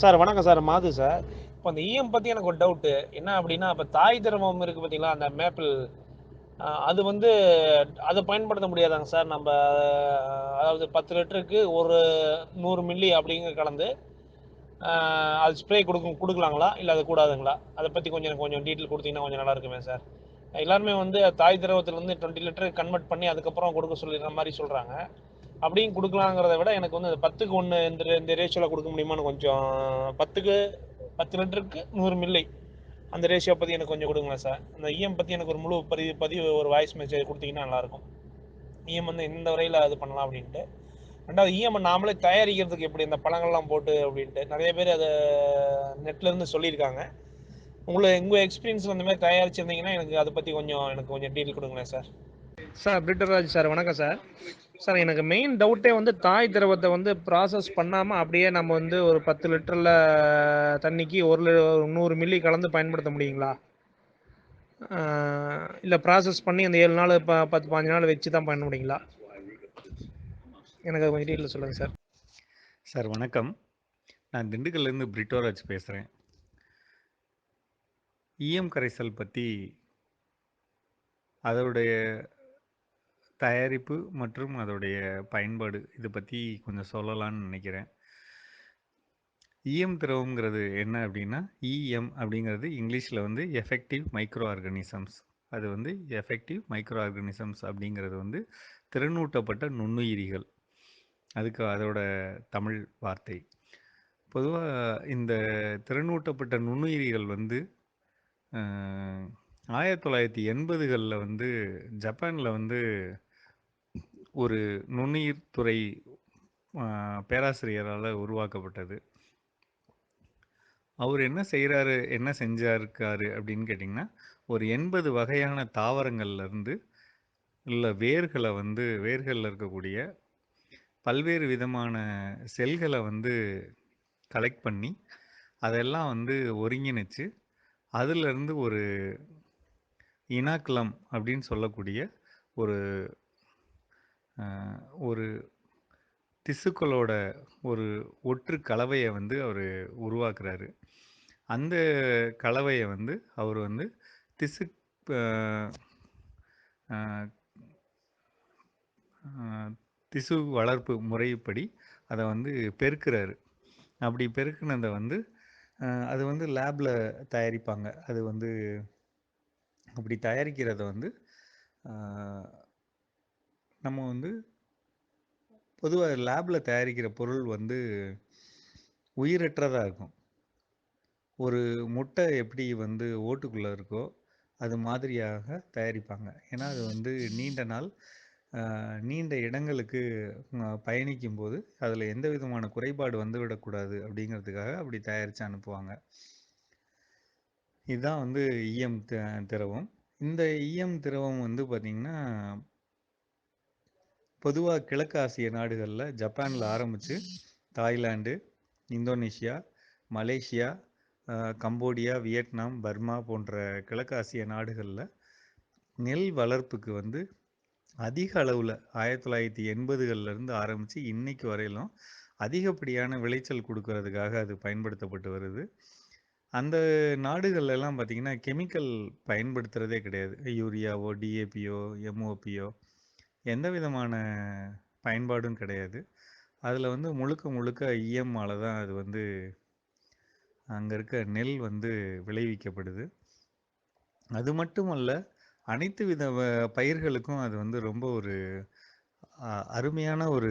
Sir வணக்கம் sir. மாது sir. இப்போ அந்த இஎம் பற்றி எனக்கு ஒரு டவுட்டு என்ன அப்படின்னா இப்போ தாய் திரவம் இருக்குது பார்த்தீங்களா அந்த மேப்பிள்? அது வந்து அதை பயன்படுத்த முடியாதாங்க சார்? நம்ம அதாவது பத்து லிட்டருக்கு ஒரு நூறு மில்லி அப்படிங்கிற கலந்து அது ஸ்ப்ரே கொடுக்க கொடுக்கலாங்களா? இல்லை அது கூடாதுங்களா? அதை பற்றி கொஞ்சம் எனக்கு கொஞ்சம் டீட்டெயில் கொடுத்தீங்கன்னா கொஞ்சம் நல்லா இருக்குமே சார். எல்லாருமே வந்து தாய் திரவத்துலேருந்து டுவெண்ட்டி லிட்டர் கன்வெர்ட் பண்ணி அதுக்கப்புறம் கொடுக்க சொல்லிடுற மாதிரி சொல்கிறாங்க அப்படியும் கொடுக்கலாங்கிறத விட எனக்கு வந்து அந்த பத்துக்கு ஒன்று இந்த இந்த ரேஷியோவில் கொடுக்க முடியுமான்னு கொஞ்சம் பத்துக்கு பத்து லிட்டருக்கு நூறு மில்லை. அந்த ரேஷியோ பற்றி எனக்கு கொஞ்சம் கொடுங்களேன் சார் அந்த இஎம் பற்றி எனக்கு ஒரு முழு பதிவு பதிவு ஒரு வாய்ஸ் மெசேஜ் கொடுத்தீங்கன்னா நல்லாயிருக்கும். இஎம் வந்து எந்த வரையில் அது பண்ணலாம் அப்படின்ட்டு. ரெண்டாவது இஎம் நாமளே தயாரிக்கிறதுக்கு எப்படி இந்த பழங்கள்லாம் போட்டு அப்படின்ட்டு. நிறைய பேர் அதை நெட்லேருந்து சொல்லியிருக்காங்க. உங்களை உங்கள் எக்ஸ்பீரியன்ஸில் அந்த மாதிரி தயாரிச்சிருந்தீங்கன்னா எனக்கு அதை பற்றி கொஞ்சம் எனக்கு கொஞ்சம் டீட்டெயில் கொடுங்களேன் சார் சார் பிரிட்டராஜ் சார் வணக்கம் சார் சார் எனக்கு மெயின் டவுட்டே வந்து தாய் திரவத்தை வந்து ப்ராசஸ் பண்ணாமல் அப்படியே நம்ம வந்து ஒரு பத்து லிட்டரில் தண்ணிக்கு ஒரு லி- ஒரு நூறு மில்லி கலந்து பயன்படுத்த முடியுங்களா? இல்லை ப்ராசஸ் பண்ணி அந்த ஏழு நாள் ப பத்து பாஞ்சு நாள் வச்சு தான் பண்ண முடியுங்களா? எனக்கு கொஞ்சம் டீட்டெயில் சொல்லுங்கள் சார். சார் வணக்கம். நான் திண்டுக்கல்லேருந்து பிரிட்டோராஜ் பேசுகிறேன் இஎம் கரைசல் பற்றி அதோடைய தயாரிப்பு மற்றும் அதோடைய பயன்பாடு இதை பற்றி கொஞ்சம் சொல்லலாம்னு நினைக்கிறேன். இஎம் திரவம்ங்கிறது என்ன அப்படின்னா இஎம் அப்படிங்கிறது இங்கிலீஷில் வந்து எஃபெக்டிவ் மைக்ரோ ஆர்கனிசம்ஸ் அது வந்து எஃபெக்டிவ் மைக்ரோ ஆர்கனிசம்ஸ் அப்படிங்கிறது வந்து திறனூட்டப்பட்ட நுண்ணுயிரிகள். அதுக்கு அதோட தமிழ் வார்த்தை. பொதுவாக இந்த திறனூட்டப்பட்ட நுண்ணுயிரிகள் வந்து ஆயிரத்தி தொள்ளாயிரத்தி எண்பதுகளில் வந்து ஜப்பானில் வந்து ஒரு நுண்ணுயிர் துறை பேராசிரியரால் உருவாக்கப்பட்டது. அவர் என்ன செய்கிறாரு என்ன செஞ்சாருக்காரு அப்படின்னு கேட்டிங்கன்னா ஒரு எண்பது வகையான தாவரங்கள்லேருந்து இல்லை வேர்களை வந்து வேர்களில் இருக்கக்கூடிய பல்வேறு விதமான செல்களை வந்து கலெக்ட் பண்ணி அதெல்லாம் வந்து ஒருங்கிணைச்சு அதிலிருந்து ஒரு இனாக்லம் அப்படின்னு சொல்லக்கூடிய ஒரு ஒரு திசுக்களோட ஒரு ஒற்று கலவையை வந்து அவர் உருவாக்குறாரு. அந்த கலவையை வந்து அவர் வந்து திசு திசு வளர்ப்பு முறைப்படி அதை வந்து பெருக்கிறாரு. அப்படி பெருக்கினதை வந்து அது வந்து லேபில் தயாரிப்பாங்க. அது வந்து அப்படி தயாரிக்கிறத வந்து நம்ம வந்து பொதுவாக லேபில் தயாரிக்கிற பொருள் வந்து உயிரற்றதாக இருக்கும். ஒரு முட்டை எப்படி வந்து ஓட்டுக்குள்ளே இருக்கோ அது மாதிரியாக தயாரிப்பாங்க. ஏன்னா அது வந்து நீண்ட நாள் நீண்ட இடங்களுக்கு பயணிக்கும் பயணிக்கும்போது அதில் எந்த விதமான குறைபாடு வந்துவிடக்கூடாது அப்படிங்கிறதுக்காக அப்படி தயாரித்து அனுப்புவாங்க. இதுதான் வந்து இஎம் திரவம். இந்த இஎம் திரவம் வந்து பார்த்திங்கன்னா பொதுவாக கிழக்கு ஆசிய நாடுகளில் ஜப்பானில் ஆரம்பித்து Thailand Indonesia Malaysia Cambodia Vietnam Burma போன்ற கிழக்கு ஆசிய நாடுகளில் நெல் வளர்ப்புக்கு வந்து அதிக அளவில் ஆயிரத்தி தொள்ளாயிரத்தி எண்பதுகள்லேருந்து ஆரம்பித்து இன்னைக்கு வரையிலும் அதிகப்படியான விளைச்சல் கொடுக்கறதுக்காக அது பயன்படுத்தப்பட்டு வருது. அந்த நாடுகள்லாம் பார்த்திங்கன்னா கெமிக்கல் பயன்படுத்துகிறதே கிடையாது. யூரியாவோ டிஏபியோ எம்ஓபியோ எந்த விதமான பயன்பாடும் கிடையாது. அதில் வந்து முழுக்க முழுக்க இஎம்மால தான் அது வந்து அங்கே இருக்க நெல் வந்து விளைவிக்கப்படுது. அது மட்டுமல்ல அனைத்து வித வ- பயிர்களுக்கும் அது வந்து ரொம்ப ஒரு அ- அருமையான ஒரு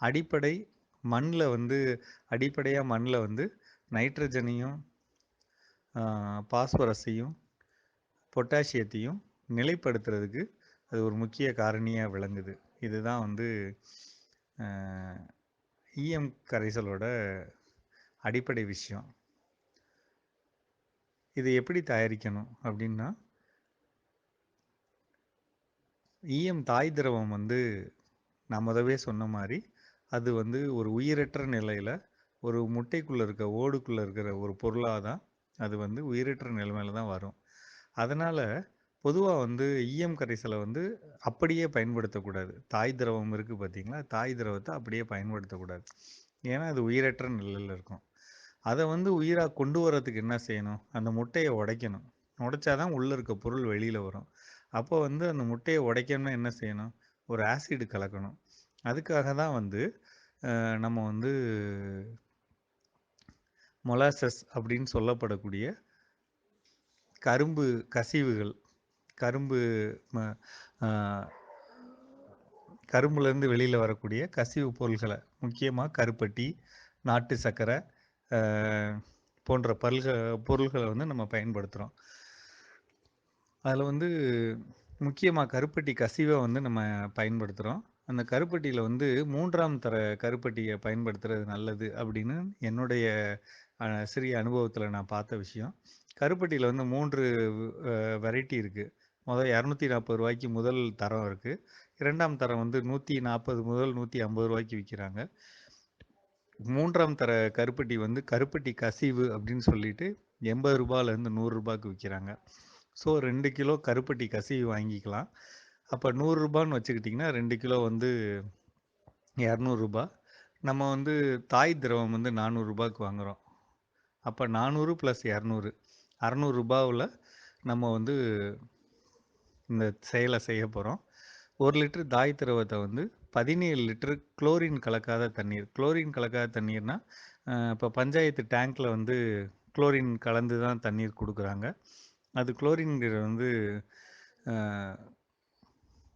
அடிப்படை மண்ணில் வந்து அடிப்படையாக மண்ணில் வந்து நைட்ரஜனையும் பாஸ்பரஸையும் பொட்டாசியத்தையும் நிலைப்படுத்துறதுக்கு அது ஒரு முக்கிய காரணியாக விளங்குது. இதுதான் வந்து இஎம் கரைசலோட அடிப்படை விஷயம். இது எப்படி தயாரிக்கணும் அப்படின்னா ஈயம் தாய் திரவம் வந்து நான் முதவே சொன்ன மாதிரி அது வந்து ஒரு உயிரற்ற நிலையில் ஒரு முட்டைக்குள்ளே இருக்க ஓடுக்குள்ளே இருக்கிற ஒரு பொருளாக தான் அது வந்து உயிரற்ற நிலைமையில தான் வரும். அதனால் பொதுவாக வந்து ஈயம் கரைசலை வந்து அப்படியே பயன்படுத்தக்கூடாது. தாய் திரவம் இருக்குது பார்த்தீங்களா? தாய் திரவத்தை அப்படியே பயன்படுத்தக்கூடாது. ஏன்னா அது உயிரற்ற நிலையில் இருக்கும். அதை வந்து உயிராக கொண்டு வரத்துக்கு என்ன செய்யணும்? அந்த முட்டையை உடைக்கணும். உடைச்சாதான் உள்ளே இருக்க பொருள் வெளியில் வரும். அப்போ வந்து அந்த முட்டையை உடைக்கணும்னா என்ன செய்யணும்? ஒரு ஆசிடு கலக்கணும். அதுக்காக தான் வந்து நம்ம வந்து மொலாசஸ் அப்படின்னு சொல்லப்படக்கூடிய கரும்பு கசிவுகள் கரும்பு ம- கரும்புலேருந்து வெளியில் வரக்கூடிய கசிவு பொருள்களை முக்கியமாக கருப்பட்டி நாட்டு சர்க்கரை போன்ற பல்க பொருள்களை வந்து நம்ம பயன்படுத்துகிறோம் அதில் வந்து முக்கியமாக கருப்பட்டி கசிவை வந்து நம்ம பயன்படுத்துகிறோம் அந்த கருப்பட்டியில் வந்து மூன்றாம் தர கருப்பட்டியை பயன்படுத்துறது நல்லது அப்படின்னு என்னுடைய சிறிய அனுபவத்தில் நான் பார்த்த விஷயம். கருப்பட்டியில் வந்து மூன்று வெரைட்டி இருக்குது முதல் இரநூத்தி நாற்பது ரூபாய்க்கு முதல் தரம் இருக்குது இரண்டாம் தரம் வந்து நூற்றி நாற்பது முதல் நூற்றி ஐம்பது ரூபாய்க்கு விற்கிறாங்க மூன்றாம் தர கருப்பட்டி வந்து கருப்பட்டி கசிவு அப்படின்னு சொல்லிட்டு எண்பது ரூபாயிலேருந்து நூறுரூபாய்க்கு விற்கிறாங்க ஸோ ரெண்டு கிலோ கருப்பட்டி கசிவு வாங்கிக்கலாம். அப்போ நூறுரூபான்னு வச்சுக்கிட்டிங்கன்னா ரெண்டு கிலோ வந்து இரநூறுபா நம்ம வந்து தாய் திரவம் வந்து நானூறுரூபாய்க்கு வாங்குகிறோம் அப்போ நானூறு ப்ளஸ் இரநூறு. அறநூறுபாவில் நம்ம வந்து இந்த செயலை செய்ய போகிறோம் ஒரு லிட்டர் தாய் திரவத்தை வந்து பதினேழு லிட்டர் குளோரின் கலக்காத தண்ணீர். குளோரின் கலக்காத தண்ணீர்னா இப்போ பஞ்சாயத்து டேங்க்கில் வந்து குளோரின் கலந்து தான் தண்ணீர் கொடுக்குறாங்க. அது குளோரின்கிற வந்து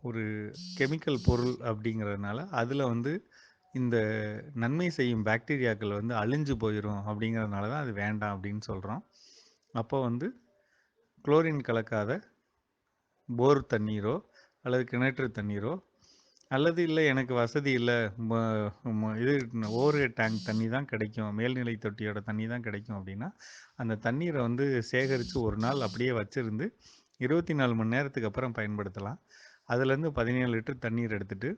ஒரு கெமிக்கல் பொருள் அப்படிங்கிறதுனால அதில் வந்து இந்த நன்மை செய்யும் பாக்டீரியாக்கள் வந்து அழிஞ்சு போயிடும் அப்படிங்கிறதுனால தான் அது வேண்டாம் அப்படின்னு சொல்கிறோம் அப்போ வந்து குளோரின் கலக்காத போர் தண்ணீரோ அல்லது கிணற்று தண்ணீரோ அல்லது இல்லை எனக்கு வசதி இல்லை ம- ம- இது ஓவர் டேங்க் தண்ணி தான் கிடைக்கும் மேல்நிலை தொட்டியோட தண்ணி தான் கிடைக்கும் அப்படின்னா அந்த தண்ணீரை வந்து சேகரித்து ஒரு நாள் அப்படியே வச்சுருந்து இருபத்தி நாலு மணி நேரத்துக்கு அப்புறம் பயன்படுத்தலாம். அதுலேருந்து பதினேழு லிட்டர் தண்ணீர் எடுத்துட்டு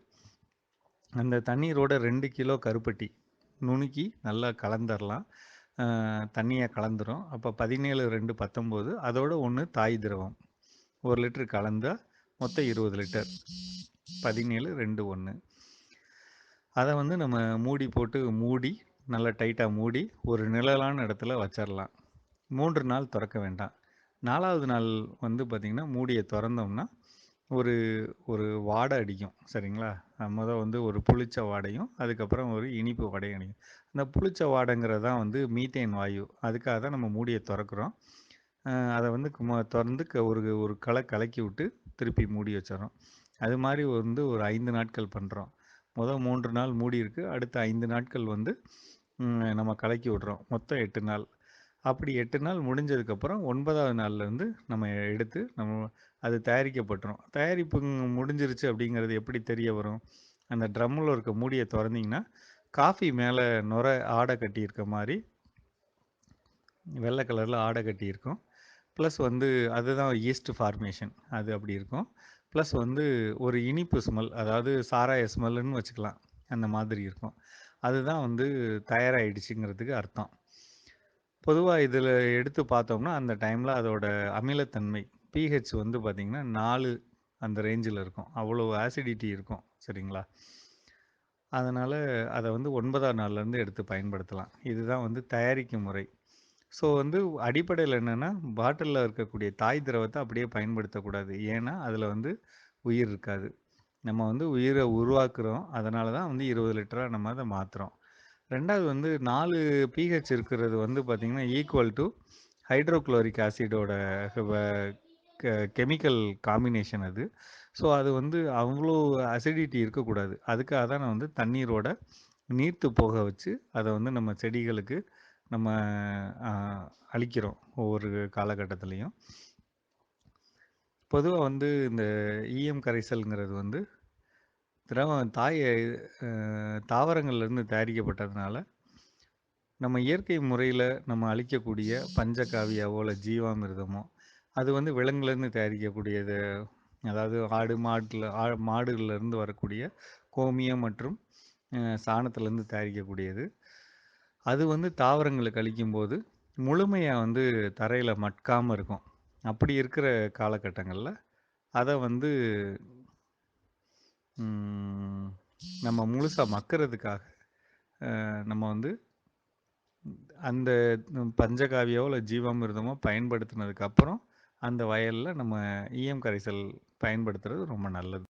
அந்த தண்ணீரோட ரெண்டு கிலோ கருப்பட்டி நுணுக்கி நல்லா கலந்துடலாம் தண்ணியை கலந்துரும். அப்போ பதினேழு ரெண்டு பத்தொம்போது அதோட ஒன்று தாய் திரவம். ஒரு லிட்டர் கலந்தால் மொத்தம் இருபது லிட்டர். பதினேழு ரெண்டு ஒன்று அதை வந்து நம்ம மூடி போட்டு மூடி நல்லா டைட்டாக மூடி ஒரு நிழலான இடத்துல வச்சிடலாம் மூன்று நாள் திறக்க வேண்டாம். நாலாவது நாள் வந்து பார்த்திங்கன்னா மூடியை திறந்தோம்னா ஒரு ஒரு வாடை அடிக்கும் சரிங்களா? மொதல் வந்து ஒரு புளிச்ச வாடையும் அதுக்கப்புறம் ஒரு இனிப்பு வாடையும் அடிக்கும் அந்த புளிச்ச வாடைங்கிறது தான் வந்து மீத்தேன் வாயு. அதுக்காக தான் நம்ம மூடியை திறக்கிறோம். அதை வந்து திறந்து க- ஒரு ஒரு களை கலக்கி விட்டு திருப்பி மூடி வச்சிடறோம் அது மாதிரி வந்து ஒரு ஐந்து நாட்கள் பண்ணுறோம் முதல் மூன்று நாள் மூடி இருக்குது அடுத்த ஐந்து நாட்கள் வந்து நம்ம கலக்கி விட்றோம். மொத்தம் எட்டு நாள். அப்படி எட்டு நாள் முடிஞ்சதுக்கப்புறம் ஒன்பதாவது நாள்லேருந்து நம்ம எடுத்து நம்ம அது தயாரிக்கப்பட்டுரும் தயாரிப்பு முடிஞ்சிருச்சு அப்படிங்கிறது எப்படி தெரிய வரும்? அந்த ட்ரம்மில் இருக்க மூடியை திறந்தீங்கன்னா காஃபி மேலே நுர ஆடை கட்டியிருக்க மாதிரி வெள்ளை கலரில் ஆடை கட்டியிருக்கும். ப்ளஸ் வந்து அதுதான் ஈஸ்ட் ஃபார்மேஷன். அது அப்படி இருக்கும். ப்ளஸ் வந்து ஒரு இனிப்பு ஸ்மெல் அதாவது சாராய ஸ்மெல்லுன்னு வச்சுக்கலாம். அந்த மாதிரி இருக்கும். அதுதான் வந்து தயாராகிடுச்சுங்கிறதுக்கு அர்த்தம். பொதுவாக இதில் எடுத்து பார்த்தோம்னா அந்த டைமில் அதோட அமிலத்தன்மை பிஹெச் வந்து பார்த்திங்கன்னா நாலு அந்த ரேஞ்சில் இருக்கும். அவ்வளோ ஆசிடிட்டி இருக்கும். சரிங்களா? அதனால் அதை வந்து ஒன்பதாம் நாள்லேருந்து எடுத்து பயன்படுத்தலாம். இதுதான் வந்து தயாரிக்கும் முறை. ஸோ வந்து அடிப்படையில் என்னென்னா பாட்டிலில் இருக்கக்கூடிய தாய் திரவத்தை அப்படியே பயன்படுத்தக்கூடாது. ஏன்னா அதில் வந்து உயிர் இருக்காது. நம்ம வந்து உயிரை உருவாக்குறோம். அதனால தான் வந்து இருபது லிட்டராக நம்ம அதை மாற்றுறோம் ரெண்டாவது வந்து நாலு பிஹெச் இருக்கிறது வந்து பார்த்திங்கன்னா ஈக்குவல் டு ஹைட்ரோக்ளோரிக் ஆசிடோட கெமிக்கல் காம்பினேஷன் அது. ஸோ அது வந்து அவ்வளோ அசிடிட்டி இருக்கக்கூடாது. அதுக்காக தான் நான் வந்து தண்ணீரோட நீர்த்து போக வச்சு அதை வந்து நம்ம செடிகளுக்கு நம்ம அழிக்கிறோம் ஒவ்வொரு காலகட்டத்துலேயும். பொதுவாக வந்து இந்த ஈயம் கரைசல்ங்கிறது வந்து திரவம் தாய் தாவரங்கள்லேருந்து தயாரிக்கப்பட்டதுனால நம்ம இயற்கை முறையில் நம்ம அழிக்கக்கூடிய பஞ்சகாவியாவோ இல்லை ஜீவாமிர்தமோ அது வந்து விலங்குலேருந்து தயாரிக்கக்கூடியது. அதாவது ஆடு மாட்டில் ஆ மாடுகள்லேருந்து வரக்கூடிய கோமியம் மற்றும் சாணத்துலேருந்து தயாரிக்கக்கூடியது. அது வந்து தாவரங்களுக்கு அளிக்கும்போது முழுமையாக வந்து தரையில் மட்காமல் இருக்கும். அப்படி இருக்கிற காலகட்டங்களில் அதை வந்து நம்ம முழுசாக மக்கிறதுக்காக நம்ம வந்து அந்த பஞ்சகாவியோ இல்லை ஜீவாமிர்தமோ பயன்படுத்தினதுக்கப்புறம் அந்த வயலில் நம்ம ஈயம் கரைசல் பயன்படுத்துறது ரொம்ப நல்லது.